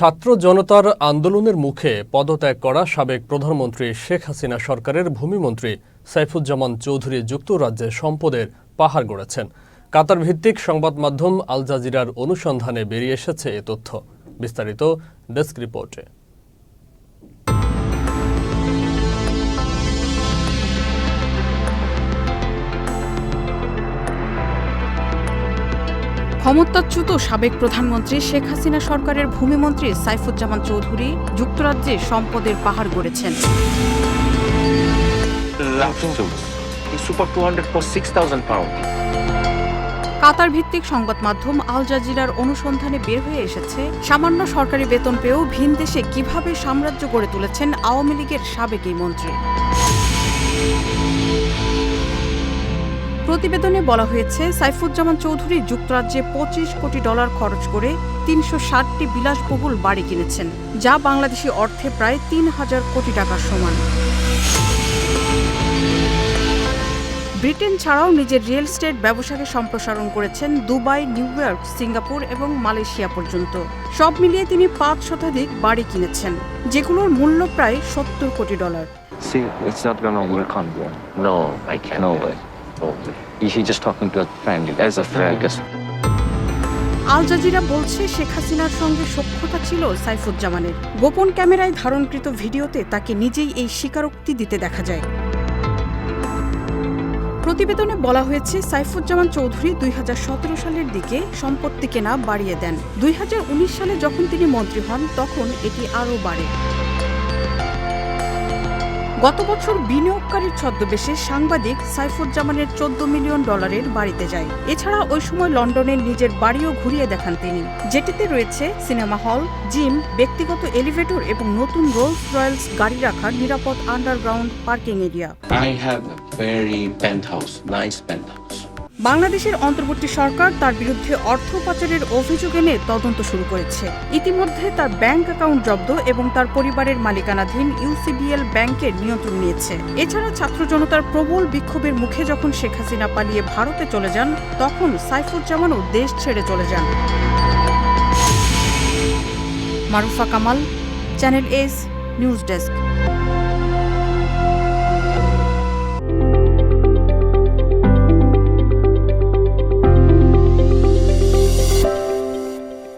ছাত্র জনতার আন্দোলনের মুখে পদত্যাগ করা সাবেক প্রধানমন্ত্রী শেখ হাসিনা সরকারের ভূমিমন্ত্রী সাইফুজ্জামান চৌধুরী যুক্তরাজ্যে সম্পদের পাহাড় গড়েছেন। কাতার ভিত্তিক সংবাদ মাধ্যম আল জাজিরার অনুসন্ধানে বেরিয়ে এসেছে এ তথ্য। বিস্তারিত ডেস্ক রিপোর্টে। ক্ষমতাচ্যুত সাবেক প্রধানমন্ত্রী শেখ হাসিনা সরকারের ভূমিমন্ত্রী সাইফুজ্জামান চৌধুরী যুক্তরাজ্যে সম্পদের পাহাড় গড়েছেন laughing to the Super 200 for 6,000 pounds. কাতার ভিত্তিক সংবাদ মাধ্যম আল জাজিরার অনুসন্ধানে বের হয়ে এসেছে সামান্য সরকারি বেতন পেয়েও ভিন দেশে কীভাবে সাম্রাজ্য গড়ে তুলেছেন আওয়ামী লীগের সাবেক এই মন্ত্রী প্রতিবেদনে বলা হয়েছে সাইফুজ্জামান চৌধুরী যুক্তরাজ্যে পঁচিশ কোটি ডলার খরচ করে তিনশো ষাটটি বিলাসবহুল বাড়ি কিনেছেন যা বাংলাদেশি অর্থে প্রায় তিন হাজার কোটি টাকার সমান ব্রিটেন ছাড়াও নিজের রিয়েল স্টেট ব্যবসাকে সম্প্রসারণ করেছেন দুবাই নিউ ইয়র্ক সিঙ্গাপুর এবং মালয়েশিয়া পর্যন্ত সব মিলিয়ে তিনি পাঁচ শতাধিক বাড়ি কিনেছেন যেগুলোর মূল্য প্রায় সত্তর কোটি dollar See, it's not gonna work on you. No, I can't. No way. Al Jazeera বলছে শেখ হাসিনার সঙ্গে ছিল সাইফুজ্জামানের। গোপন ক্যামেরায় ধারণকৃত ভিডিওতে তাকে নিজেই এই স্বীকারোক্তি দিতে দেখা যায়। প্রতিবেদনে বলা হয়েছে, সাইফুজ্জামান চৌধুরী দুই হাজার সতেরো সালের দিকে সম্পত্তি কেনা বাড়িয়ে দেন। দুই হাজার উনিশ সালে যখন তিনি মন্ত্রী হন, তখন এটি আরও বাড়ে। গত বছর বিনিয়োগকারীর ছদ্মবেশে সাংবাদিক সাইফুজ্জামানের চোদ্দ মিলিয়ন ডলারের বাড়িতে যায়। এছাড়া ওই সময় লন্ডনের নিজের বাড়িও ঘুরিয়ে দেখান তিনি। যেটিতে রয়েছে সিনেমা হল জিম ব্যক্তিগত এলিভেটর এবং নতুন রোলস রয়্যালস গাড়ি রাখার নিরাপদ underground parking area. I have a very penthouse, nice penthouse. বাংলাদেশের অন্তর্বর্তী সরকার তার বিরুদ্ধে অর্থ পাচারের অভিযোগ এনে তদন্ত শুরু করেছে। ইতিমধ্যে তার ব্যাংক অ্যাকাউন্ট জব্দ এবং তার পরিবারের মালিকানাধীন ইউসিবিএল ব্যাংকের নিয়ন্ত্রণ নিয়েছে। এছাড়া ছাত্র জনতার প্রবল বিক্ষোভের মুখে যখন শেখ হাসিনা পালিয়ে ভারতে চলে যান, তখন সাইফুজ্জামানও দেশ ছেড়ে চলে যান। Marufa Kamal, channel S, news desk.